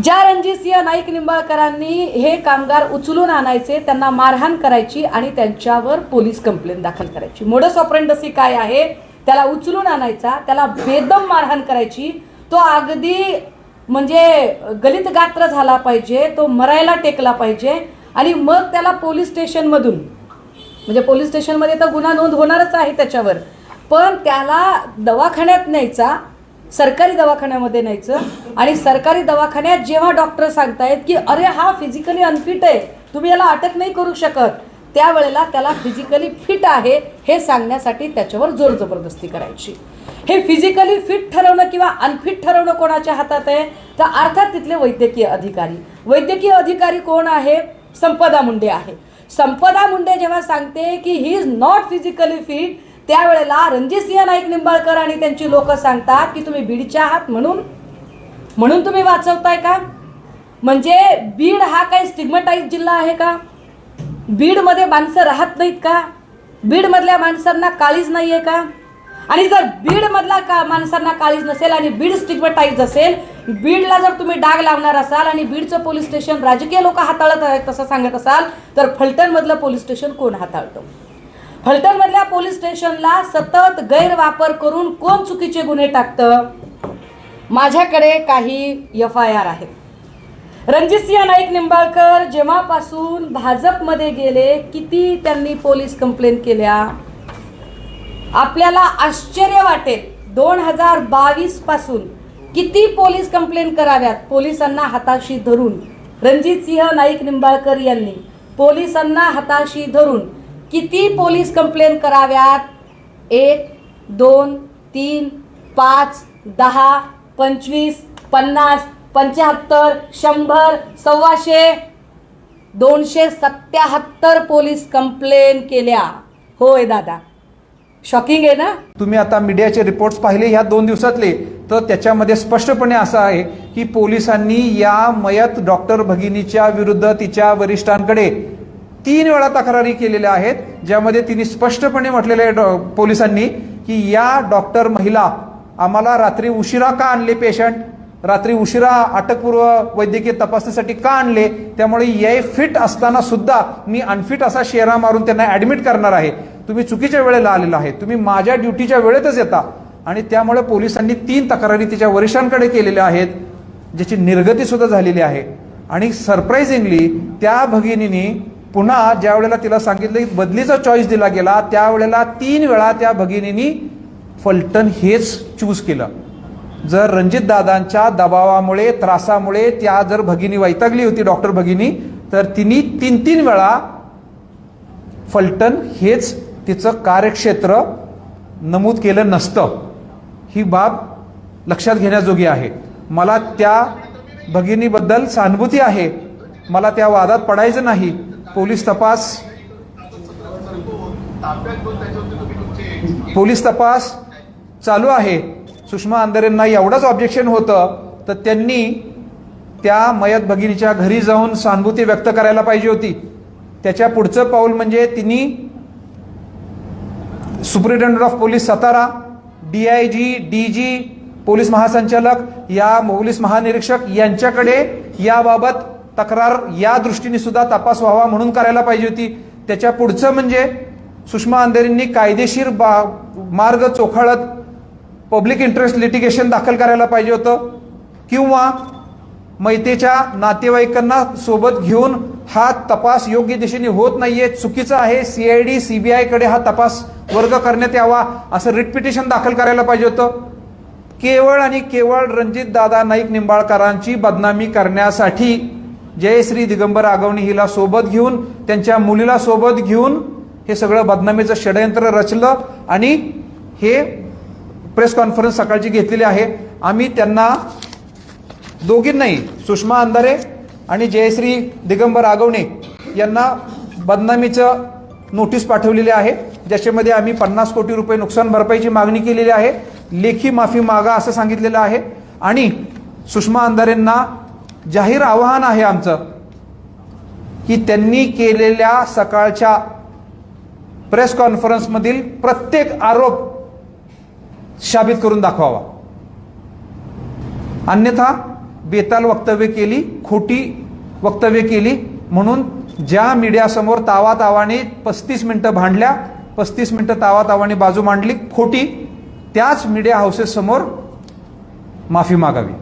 ज्या रणजितसिंह नाईक निंबाळकरांनी हे कामगार उचलून आणायचे त्यांना मारहाण करायची आणि त्यांच्यावर पोलीस कंप्लेंट दाखल करायची. मोडस ऑपरेंडसी काय आहे? त्याला उचलून आणायचा त्याला बेदम मारहाण करायची. तो अगदी म्हणजे गलित गात्र झाला पाहिजे तो मरायला टेकला पाहिजे आणि मग त्याला पोलीस स्टेशनमधून म्हणजे पोलीस स्टेशनमध्ये तर गुन्हा नोंद होणारच आहे त्याच्यावर पण त्याला दवाखान्यात न्यायचा सरकारी दवाखान्यामध्ये न्यायचं आणि सरकारी दवाखान्यात जेव्हा डॉक्टर सांगतायत की अरे हा फिजिकली अनफिट आहे तुम्ही याला अटक नाही करू शकत. त्यावेळेला त्याला फिजिकली फिट आहे हे सांगण्यासाठी त्याच्यावर जोर जबरदस्ती करायची. हे फिजिकली फिट ठरवणं किंवा अनफिट ठरवणं कोणाच्या हातात आहे? तर अर्थात तिथले वैद्यकीय अधिकारी. वैद्यकीय अधिकारी कोण आहे? संपदा मुंडे आहे. संपदा मुंडे जेव्हा सांगते की he is not physically fit त्यावेळेला रणजितसिंह नाईक निंबाळकर आणि त्यांची लोक सांगतात की तुम्ही बीडच्या आहात म्हणून. म्हणून तुम्ही वाचवताय का? म्हणजे बीड हा काही स्टिग्मटाईज जिल्हा आहे का? बीडमध्ये माणसं राहत नाहीत का? बीडमधल्या माणसांना काळीज नाही आहे का? आणि जर बीडमधला का माणसांना काळीज नसेल आणि बीड स्टिग्मटाईज असेल बीडला जर तुम्ही डाग लावणार असाल आणि बीडचं पोलीस स्टेशन राजकीय लोक हाताळत आहेत तसं सांगत असाल तर फलटणमधलं पोलीस स्टेशन कोण हाताळतं? फलटणमधल्या पोलीस स्टेशनला सतत गैरवापर करून कोण चुकीचे गुन्हे टाकतं? माझ्याकडे काही एफ आय आर आहेत रणजित सिंह नाईक निंबाळकर जेव्हापासून भाजपमध्ये गेले किती त्यांनी पोलीस कंप्लेंट केल्या? आपल्याला आश्चर्य वाटेल दोन हजार बावीसपासून किती पोलीस कंप्लेंट कराव्यात पोलिसांना हाताशी धरून. रणजित सिंह नाईक निंबाळकर यांनी पोलिसांना हाताशी धरून किती पोलीस कंप्लेंट कराव्यात? एक दोन तीन पाच दहा पंचवीस पन्नास पंच्याहत्तर शंभर सव्वाशे. दोनशे सत्याहत्तर पोलीस कंप्लेन केल्या. होय दादा. शॉकिंग आहे ना? तुम्ही आता मीडियाचे रिपोर्ट्स पाहिले ह्या दोन दिवसातले तर त्याच्यामध्ये स्पष्टपणे असं आहे की पोलिसांनी या मयत डॉक्टर भगिनीच्या विरुद्ध तिच्या वरिष्ठांकडे तीन वेळा तक्रारी केलेल्या आहेत ज्यामध्ये तिने स्पष्टपणे म्हटलेलं आहे डॉ- पोलिसांनी की या डॉक्टर महिला आम्हाला रात्री उशिरा का आणले पेशंट? रात्री उशिरा अटकपूर्व वैद्यकीय तपासणीसाठी का आणले? त्यामुळे ये फिट असताना सुद्धा मी अनफिट असा शेरा मारून त्यांना ऍडमिट करणार आहे. तुम्ही चुकीच्या वेळेला आलेला आहे. तुम्ही माझ्या ड्युटीच्या वेळेतच येता. आणि त्यामुळे पोलिसांनी तीन तक्रारी तिच्या वरिष्ठांकडे केलेल्या आहेत ज्याची निर्गती सुद्धा झालेली आहे. आणि सरप्राईझिंगली त्या भगिनीने पुन्हा ज्या वेळेला तिला सांगितलं की बदलीचा चॉईस दिला गेला त्यावेळेला तीन वेळा त्या भगिनीनी फलटण हेच चूज केलं. जर रणजित दादांच्या दबावामुळे त्रासामुळे त्या जर भगिनी वैतागली होती डॉक्टर भगिनी तर तिने तीन तीन वेळा फलटण हेच तिचं कार्यक्षेत्र नमूद केलं नसतं. ही बाब लक्षात घेण्याजोगी आहे. मला त्या भगिनीबद्दल सहानुभूती आहे. मला त्या वादात पडायचं नाही. पोलीस तपास. पोलीस तपास चालू आहे. सुषमा अंधारेंना एवढंच ऑब्जेक्शन होतं तर त्यांनी त्या मयत भगिनीच्या घरी जाऊन सहानुभूती व्यक्त करायला पाहिजे होती. त्याच्या पुढचं पाऊल म्हणजे तिने superintendent of police Satara D I G D G police महासंचालक या पोलीस महानिरीक्षक यांच्याकडे याबाबत तक्रार या दृष्टीने सुद्धा तपास व्हावा म्हणून करायला पाहिजे होती. त्याच्या पुढचं म्हणजे सुषमा अंधेरींनी कायदेशीर बा मार्ग चोखाळत पब्लिक इंटरेस्ट लिटिगेशन दाखल करायला पाहिजे होतं. किंवा मैतेच्या नातेवाईकांना सोबत घेऊन हा तपास योग्य दिशेने होत नाहीये चुकीचा आहे सीआयडी सीबीआयकडे हा तपास वर्ग करण्यात यावा असं रिट पिटिशन दाखल करायला पाहिजे होतं. केवळ आणि केवळ रणजित दादा नाईक निंबाळकरांची बदनामी करण्यासाठी जयश्री दिगंबर आगवणी हिला सोबत घेऊन त्यांच्या मुलीला सोबत घेऊन हे सगळं बदनामीचं षडयंत्र रचलं आणि हे प्रेस कॉन्फरन्स सकाळची घेतलेली आहे. आम्ही त्यांना दोघींनाही सुषमा अंधारे आणि जयश्री दिगंबर आगवणे यांना बदनामीचं नोटीस पाठवलेली आहे. ज्याच्यामध्ये आम्ही पन्नास कोटी रुपये नुकसान भरपाईची मागणी केलेली आहे. लेखी माफी मागा असं सांगितलेलं आहे. आणि सुषमा अंधारेंना जाहीर आवाहन आहे आमचं की त्यांनी केलेल्या सकाळच्या प्रेस कॉन्फरन्समधील प्रत्येक आरोप शाबित करून दाखवावा. अन्यथा बेताल वक्तव्य केली खोटी वक्तव्य केली म्हणून ज्या मीडियासमोर तावातावाने पस्तीस मिनिटं भांडल्या पस्तीस मिनिटं तावातावाने बाजू मांडली खोटी त्याच मीडिया हाऊसेससमोर माफी मागावी.